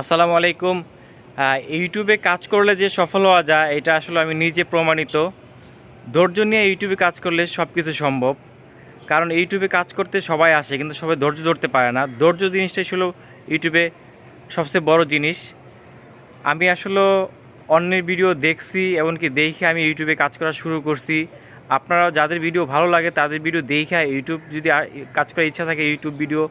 আসসালামু আলাইকুম। ইউটিউবে কাজ করলে যে সফল হওয়া যায়, এটা আসলে আমি নিজে প্রমাণিত। ধৈর্য নিয়ে ইউটিউবে কাজ করলে সব কিছু সম্ভব। কারণ ইউটিউবে কাজ করতে সবাই আসে, কিন্তু সবাই ধৈর্য ধরতে পারে না। ধৈর্য জিনিসটাই ছিল ইউটিউবে সবচেয়ে বড় জিনিস। আমি আসলে অন্যের ভিডিও দেখছি, এমনকি দেখে আমি ইউটিউবে কাজ করা শুরু করছি। আপনারা যাদের ভিডিও ভালো লাগে, তাদের ভিডিও দেখে ইউটিউব যদি কাজ করার ইচ্ছা থাকে, ইউটিউব ভিডিও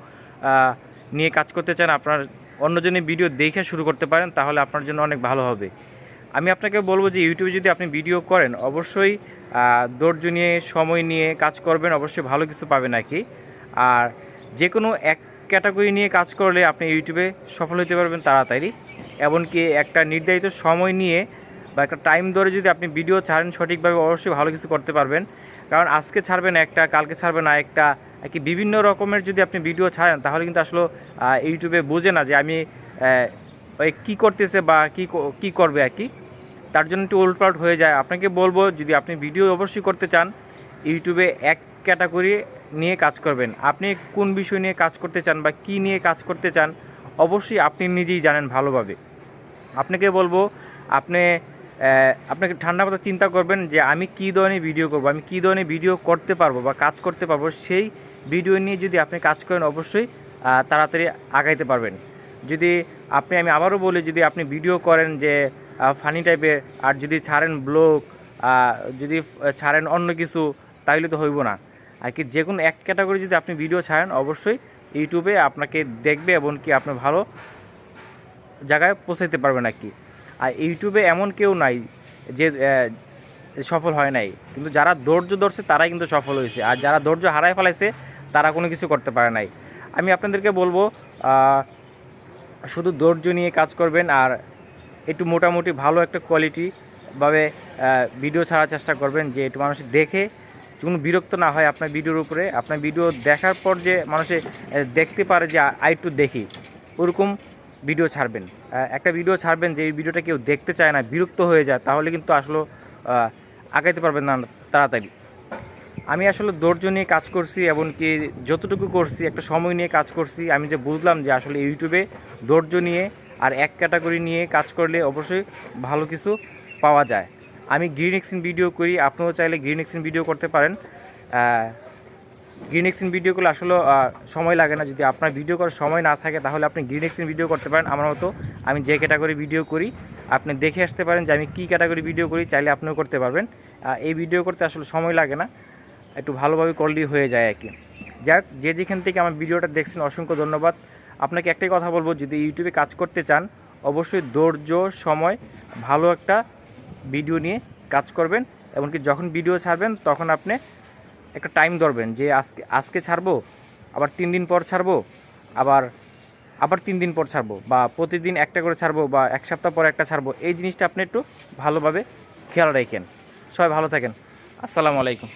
নিয়ে কাজ করতে চান, আপনার অন্যজনের ভিডিও দেখে শুরু করতে পারেন, তাহলে আপনার জন্য অনেক ভালো হবে। আমি আপনাকে বলব যে, ইউটিউবে যদি আপনি ভিডিও করেন, অবশ্যই ধৈর্য নিয়ে, সময় নিয়ে কাজ করবেন, অবশ্যই ভালো কিছু পাবেন নাকি আর যে কোনো এক ক্যাটাগরি নিয়ে কাজ করলে আপনি ইউটিউবে সফল হতে পারবেন তাড়াতাড়ি। এমনকি একটা নির্ধারিত সময় নিয়ে বা একটা টাইম ধরে যদি আপনি ভিডিও ছাড়েন সঠিকভাবে অবশ্যই ভালো কিছু করতে পারবেন। কারণ আজকে ছাড়বেন একটা, কালকে ছাড়বেন আর একটা কি বিভিন্ন রকমের যদি আপনি ভিডিও ছাড়েন, তাহলে কিন্তু আসলে ইউটিউবে বোঝে না যে আমি কী করতেছে বা কী ক- করবে আর কি। তার জন্য একটু উল্টপাল্ট হয়ে যায়। আপনাকে বলব, যদি আপনি ভিডিও অবশ্যই করতে চান ইউটিউবে এক ক্যাটাগরি নিয়ে কাজ করবেন। আপনি কোন বিষয় নিয়ে কাজ করতে চান বা কী নিয়ে কাজ করতে চান, অবশ্যই আপনি নিজেই জানেন ভালোভাবে। আপনাকে বলব, আপনি আপনাকে ঠান্ডা মাথা চিন্তা করবেন যে আমি কী ধরনের ভিডিও করব, আমি কী ধরনের ভিডিও করতে পারব বা কাজ করতে পারব, সেই ভিডিও নিয়ে যদি আপনি কাজ করেন অবশ্যই তাড়াতাড়ি আগাইতে পারবেন। যদি আপনি, আমি আবারও বলি, যদি আপনি ভিডিও করেন যে ফানি টাইপের আর যদি ছাড়েন ব্লগ যদি ছাড়েন অন্য কিছু তাহলে তো হইব না। আর কি যে কোনো এক ক্যাটাগরি যদি আপনি ভিডিও ছাড়েন, অবশ্যই ইউটিউবে আপনাকে দেখবে এবং কি আপনি ভালো জায়গায় পৌঁছাইতে পারবেন আর কি। আর ইউটিউবে এমন কেউ নাই যে সফল হয় নাই। কিন্তু যারা ধৈর্য ধরছে, তারাই কিন্তু সফল হয়েছে। আর যারা ধৈর্য হারায় ফেলাইছে, তারা কোনো কিছু করতে পারে নাই। আমি আপনাদেরকে বলব শুধু ধৈর্য নিয়ে কাজ করবেন আর একটু মোটামুটি ভালো একটা কোয়ালিটি ভাবে ভিডিও ছাড়ার চেষ্টা করবেন যে একটু মানুষ দেখে, কোনো বিরক্ত না হয় আপনার ভিডিওর উপরে। আপনার ভিডিও দেখার পর যে মানুষে দেখতে পারে যে, আ একটু দেখি। ওরকম ভিডিও ছাড়বেন। একটা ভিডিও ছাড়বেন যে এই ভিডিওটা কেউ দেখতে চায় না, বিরক্ত হয়ে যায়, তাহলে কিন্তু আসলে আগাইতে পারবেন না তাড়াতাড়ি। আমি আসলে ধৈর্য নিয়ে কাজ করছি, এমনকি যতটুকু করছি, একটা সময় নিয়ে কাজ করছি, আমি যে বুঝলাম যে আসলে ইউটিউবে ধৈর্য নিয়ে আর এক ক্যাটাগরি নিয়ে কাজ করলে অবশ্যই ভালো কিছু পাওয়া যায়। আমি গ্রিন এক্সিন ভিডিও করি, আপনিও চাইলে গ্রিন এক্সিন ভিডিও করতে পারেন। গ্রিন এক্সিন ভিডিও করলে আসলে সময় লাগে না। যদি আপনার ভিডিও করার সময় না থাকে, তাহলে আপনি গ্রিন এক্সিন ভিডিও করতে পারেন। আমার মতো আমি যে ক্যাটাগরি ভিডিও করি, আপনি দেখে আসতে পারেন যে আমি কী ক্যাটাগরি ভিডিও করি, চাইলে আপনিও করতে পারবেন। এই ভিডিও করতে আসলে সময় লাগে না। একটু ভালোভাবে করলেই হয়ে যায় আর কি। যাক, যে যেখান থেকে আমার ভিডিওটা দেখছেন, অসংখ্য ধন্যবাদ। আপনাকে একটাই কথা বলব, যদি ইউটিউবে কাজ করতে চান, অবশ্যই ধৈর্য, সময়, ভালো একটা ভিডিও নিয়ে কাজ করবেন। এমনকি যখন ভিডিও ছাড়বেন, তখন আপনি একটা টাইম ধরবেন যে আজকে আজকে ছাড়বো, আবার তিন দিন পর ছাড়বো, আবার আবার তিন দিন পর ছাড়বো, বা প্রতিদিন একটা করে ছাড়বো, বা এক সপ্তাহ পর একটা ছাড়বো, এই জিনিসটা আপনি একটু ভালোভাবে খেয়াল রাখেন। সবাই ভালো থাকেন। আসসালামু আলাইকুম।